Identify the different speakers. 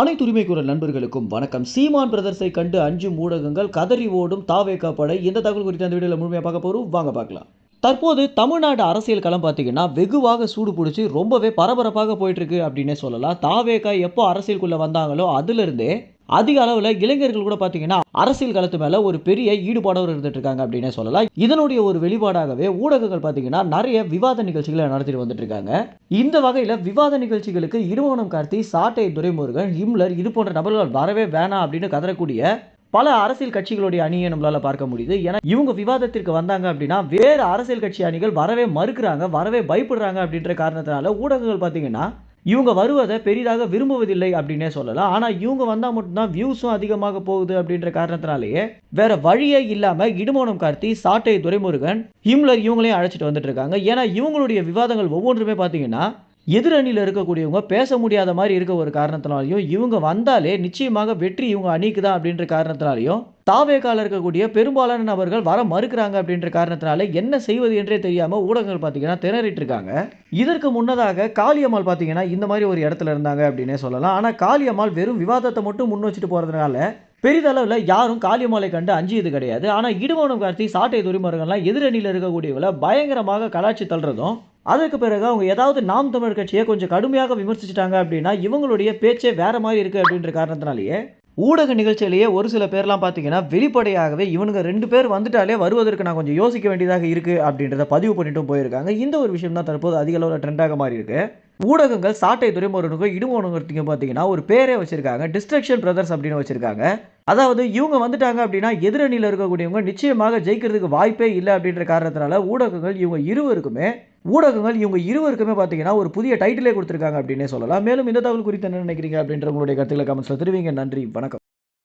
Speaker 1: அனைத்து உரிமை கூற நண்பர்களுக்கும் வணக்கம். சீமான் பிரதர்ஸை கண்டு அஞ்சு ஊடகங்கள் கதறி ஓடும் தாவேகா படை. இந்த தகவல் குறித்து அந்த வீடியோவில் முழுமையாக பார்க்க போகிறோம் வாங்க பார்க்கலாம். தற்போது தமிழ்நாடு அரசியல் களம் பார்த்தீங்கன்னா வெகுவாக சூடு பிடிச்சி ரொம்பவே பரபரப்பாக போயிட்டுருக்கு அப்படின்னே சொல்லலாம். தாவேகா எப்போ அரசியலுக்குள்ளே வந்தாங்களோ அதிலிருந்தே அதிக அளவில் இளைஞர்கள் கூட பார்த்தீங்கன்னா அரசியல் களத்து மேலே ஒரு பெரிய ஈடுபாடோடு இருந்துட்டு இருக்காங்க அப்படின்னே சொல்லலாம். இதனுடைய ஒரு வெளிப்பாடாகவே ஊடகங்கள் பார்த்தீங்கன்னா நிறைய விவாத நிகழ்ச்சிகளை நடத்திட்டு வந்துட்டு இருக்காங்க. இந்த வகையில் விவாத நிகழ்ச்சிகளுக்கு இருமோனம் கார்த்தி சாட்டை துரைமுருகன் ஹிம்லர் இது போன்ற நபர்கள் வரவே வேணாம் அப்படின்னு கதறக்கூடிய பல அரசியல் கட்சிகளுடைய அணியை நம்மளால பார்க்க முடியுது. ஏன்னா இவங்க விவாதத்திற்கு வந்தாங்க அப்படின்னா வேறு அரசியல் கட்சி அணிகள் வரவே மறுக்கிறாங்க வரவே பயப்படுறாங்க அப்படின்ற காரணத்தினால ஊடகங்கள் பார்த்தீங்கன்னா இவங்க வருவதை பெரிதாக விரும்புவதில்லை அப்படின்னே சொல்லலாம். ஆனால் இவங்க வந்தால் மட்டும்தான் வியூஸும் அதிகமாக போகுது அப்படின்ற காரணத்தினாலேயே வேற வழியே இல்லாமல் இடுமோனம் கார்த்தி சாட்டை துரைமுருகன் ஹிம்லர் இவங்களையும் அழைச்சிட்டு வந்துட்டு இருக்காங்க. ஏன்னா இவங்களுடைய விவாதங்கள் ஒவ்வொன்றுமே பார்த்தீங்கன்னா எதிரணியில் இருக்கக்கூடியவங்க பேச முடியாத மாதிரி இருக்க ஒரு காரணத்தினாலையும் இவங்க வந்தாலே நிச்சயமாக வெற்றி இவங்க அணிக்கு தான் அப்படின்ற காரணத்தினாலையும் தாவேக்கால இருக்கக்கூடிய பெரும்பாலான நபர்கள் வர மறுக்கிறாங்க அப்படின்ற காரணத்தினால என்ன செய்வது என்றே தெரியாம ஊடகங்கள் பார்த்தீங்கன்னா திணறிட்டு இருக்காங்க. இதற்கு முன்னதாக காளியம்மாள் பார்த்தீங்கன்னா இந்த மாதிரி ஒரு இடத்துல இருந்தாங்க அப்படின்னே சொல்லலாம். ஆனால் காளியம்மாள் வெறும் விவாதத்தை மட்டும் முன் வச்சுட்டு போகிறதுனால பெரிதளவில் யாரும் காளியம்மாளை கண்டு அஞ்சியது கிடையாது. ஆனால் இடுமோனம் கார்த்தி சாட்டை துரிமரங்கள்லாம் எதிரணியில் இருக்கக்கூடியவளை பயங்கரமாக கலாச்சி தள்ளுறதும் அதற்கு பிறகு அவங்க ஏதாவது நாம் தமிழர் கட்சியை கொஞ்சம் கடுமையாக விமர்சிச்சிட்டாங்க அப்படின்னா இவங்களுடைய பேச்சே வேற மாதிரி இருக்கு அப்படின்ற காரணத்தினாலேயே ஊடக நிகழ்ச்சியிலேயே ஒரு சில பேர்லாம் பார்த்தீங்கன்னா வெளிப்படையாகவே இவனுங்க ரெண்டு பேர் வந்துட்டாலே வருவதற்கு நான் கொஞ்சம் யோசிக்க வேண்டியதாக இருக்குது அப்படின்றத பதிவு பண்ணிட்டும் போயிருக்காங்க. இந்த ஒரு விஷயம் தான் தற்போது அதிக அளவில் ட்ரெண்டாக மாறி இருக்கு. ஊடகங்கள் சாட்டை துறைமுருகனுக்கும் இடுமோனுங்கிறதுக்கும் பார்த்தீங்கன்னா ஒரு பேரே வச்சிருக்காங்க. டிஸ்ட்ரக்ஷன் பிரதர்ஸ் அப்படின்னு வச்சிருக்காங்க. அதாவது இவங்க வந்துட்டாங்க அப்படின்னா எதிரணியில் இருக்கக்கூடியவங்க நிச்சயமாக ஜெயிக்கிறதுக்கு வாய்ப்பே இல்லை அப்படின்ற காரணத்தினால ஊடகங்கள் இவங்க இருவருக்குமே ஊடகங்கள் இவங்க இருவருக்குமே பார்த்தீங்கன்னா ஒரு புதிய டைட்டிலே கொடுத்துருக்காங்க அப்படின்னே சொல்லலாம். மேலும் இந்த தகவல் குறித்து என்ன நினைக்கிறீங்க அப்படின்ற உங்களுடைய கருத்துக்களை கமெண்ட்ஸில் தெரிவிங்க. நன்றி வணக்கம்.